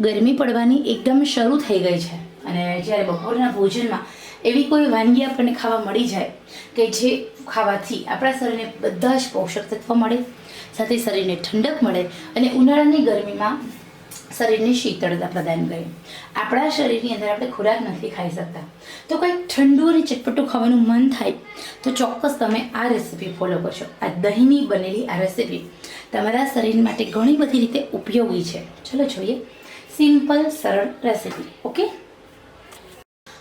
ગરમી પડવાની એકદમ શરૂ થઈ ગઈ છે. અને જ્યારે બપોરના ભોજનમાં એવી કોઈ વાનગી આપણને ખાવા મળી જાય કે જે ખાવાથી આપણા શરીરને બધા જ પોષક તત્વ મળે, સાથે શરીરને ઠંડક મળે અને ઉનાળાની ગરમીમાં શરીરને શીતળતા પ્રદાન કરે. આપણા શરીરની અંદર આપણે ખોરાક નથી ખાઈ શકતા. તો કંઈક ઠંડુ અને ચટપટું ખાવાનું મન થાય, તો ચોક્કસ તમે આ રેસીપી ફોલો કરશો. આ દહીંની બનેલી આ રેસીપી તમારા શરીર માટે ઘણી બધી રીતે ઉપયોગી છે. ચલો જોઈએ. સિમ્પલ, સરળ રેસીપી, ઓકે?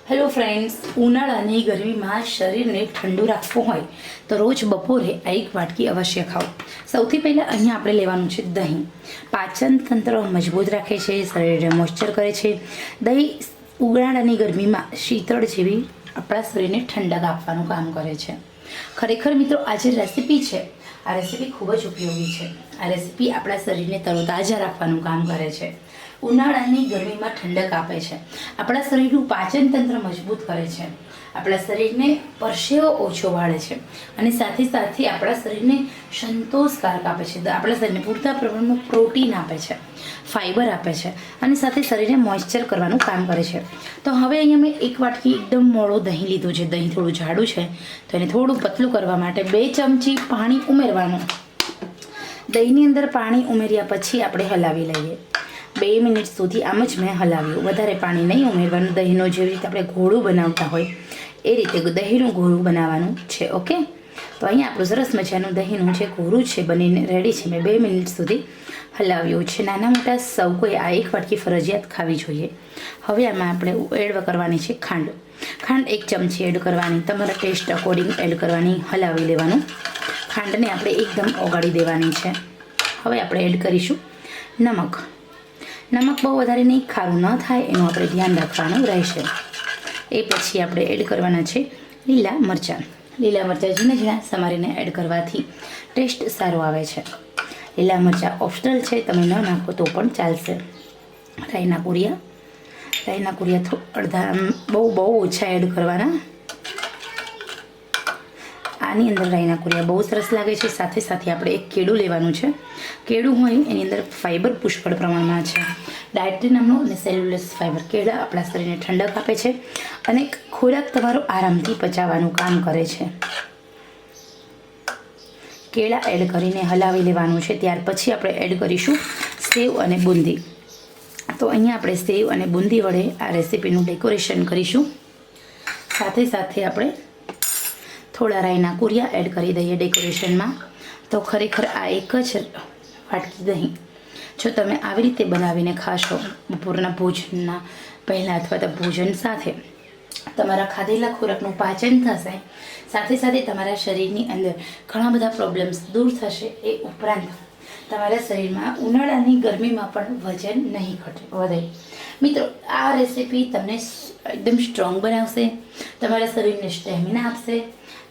હેલો ફ્રેન્ડ્સ ઉનાળાની ગરમીમાં શરીરને ઠંડુ રાખવું હોય તો રોજ બપોરે એક વાટકી અવશ્ય ખાઓ. સૌથી પહેલાં અહીંયા આપણે લેવાનું છે દહીં. પાચન તંત્ર મજબૂત રાખે છે, શરીરને મોઇશ્ચર કરે છે. દહીં ઉનાળાની ગરમીમાં શીતળ જેવી આપણા શરીરને ઠંડક આપવાનું કામ કરે છે. ખરેખર મિત્રો, આ જે રેસીપી છે, આ રેસીપી ખૂબ જ ઉપયોગી છે. આ રેસીપી આપણા શરીરને તરોતાજા રાખવાનું કામ કરે છે. ઉનાળાની ગરમીમાં ઠંડક આપે છે. આપણા શરીરનું પાચન તંત્ર મજબૂત કરે છે. આપણા શરીરને પરસેવો ઓછો વાળે છે અને સાથે સાથે આપણા શરીરને સંતોષકારક આપે છે. આપણા શરીરને પૂરતા પ્રમાણમાં પ્રોટીન આપે છે ફાઇબર આપે છે અને સાથે શરીરને મોઇશ્ચર કરવાનું કામ કરે છે. તો હવે અહીંયા મેં એક વાટકી એકદમ મોડો દહીં લીધું છે. દહીં થોડું જાડું છે, તો એને થોડું પતલું કરવા માટે બે ચમચી પાણી ઉમેરવાનું. દહીંની અંદર પાણી ઉમેર્યા પછી આપણે હલાવી લઈએ. બે મિનિટ સુધી આમ જ મેં હલાવ્યું. વધારે પાણી નહીં ઉમેરવાનું. દહીંનો જેવી રીતે આપણે ઘોળું બનાવતા હોય, એ રીતે દહીંનું ઘોળું બનાવવાનું છે, ઓકે? તો અહીંયા આપણું સરસ મજાનું દહીંનું જે ઘોરું છે, બનીને રેડી છે, મેં બે મિનિટ સુધી હલાવ્યું છે. નાના મોટા સૌ કોઈ આ એક વાટકી ફરજિયાત ખાવી જોઈએ. હવે આમાં આપણે એડ કરવાની છે ખાંડ. ખાંડ એક ચમચી એડ કરવાની, તમારા ટેસ્ટ અકોર્ડિંગ એડ કરવાની, હલાવી લેવાનું. ખાંડને આપણે એકદમ ઓગાળી દેવાની છે. હવે આપણે એડ કરીશું નમક. નમક બહુ વધારે નહીં ખારું ન થાય, એનું આપણે ધ્યાન રાખવાનું રહેશે. એ પછી આપણે એડ કરવાના છે લીલા મરચાં. લીલા મરચાં ઝીણા ઝીણા સમારીને એડ કરવાથી ટેસ્ટ સારો આવે છે. લીલા મરચાં ઓપ્શનલ છે, તમે ન નાખો તો પણ ચાલશે. રાઈના કુરિયા રાઈના કુરિયા અડધા બહુ બહુ ઓછા એડ કરવાના. આની અંદર રાઈના કુરિયા બહુ સરસ લાગે છે. સાથે સાથે આપણે એક કેળું લેવાનું છે. કેળું હોય એની અંદર ફાઇબર પુષ્કળ પ્રમાણમાં છે. ડાયટ્રી નામનું અને સેલ્યુલસ ફાઇબર કેળા આપણા શરીરને ઠંડક આપે છે અને ખોરાક તમારો આરામથી પચાવવાનું કામ કરે છે. કેળા એડ કરીને હલાવી લેવાનું છે. ત્યાર પછી આપણે એડ કરીશું સેવ અને બુંદી. તો અહીંયા આપણે સેવ અને બુંદી વડે આ રેસીપીનું ડેકોરેશન કરીશું. સાથે સાથે આપણે થોડા રાઈના કુરિયા એડ કરી દઈએ ડેકોરેશનમાં તો ખરેખર આ એક જ વાટકી દહીં. જો તમે આવી રીતે બનાવીને ખાશો બપોરના ભોજનના પહેલાં અથવા તો ભોજન સાથે, તમારા ખાધેલા ખોરાકનું પાચન થશે. સાથે સાથે તમારા શરીરની અંદર ઘણા બધા પ્રોબ્લેમ્સ દૂર થશે એ ઉપરાંત તમારા શરીરમાં ઉનાળાની ગરમીમાં પણ વજન નહીં ઘટે, વધે. મિત્રો, આ રેસીપી તમને એકદમ સ્ટ્રોંગ બનાવશે, તમારા શરીરને સ્ટેમિના આપશે,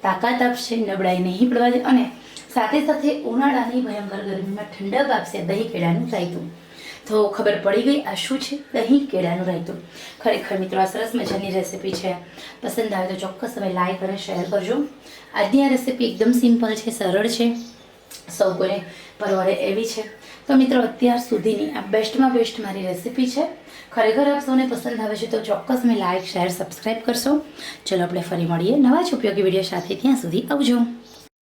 તાકાત આપશે, નબળાઈ નહીં પડવા દે અને સાથે સાથે ઉનાળાની ભયંકર ગરમીમાં ઠંડક આપશે, દહીં કેળાનું રાયતું. તો ખબર પડી ગઈ આ શું છે? દહીં કેળાનું રાયતું. ખરેખર મિત્રો, આ સરસ મજાની રેસીપી છે. પસંદ આવે તો ચોક્કસ તમે લાઈક અને શેર કરજો. આજની આ રેસીપી એકદમ સિમ્પલ છે, સરળ છે. સૌ કોઈને પરવડે એવી છે. તો મિત્રો, અત્યાર સુધીની આ બેસ્ટમાં બેસ્ટ મારી રેસીપી છે. ખરેખર આપ સૌને પસંદ આવે છે તો ચોક્કસ મેં લાઇક શેર સબસ્ક્રાઈબ કરશો. ચલો, આપણે ફરી મળીએ નવા જ ઉપયોગી વીડિયો સાથે. ત્યાં સુધી આવજો.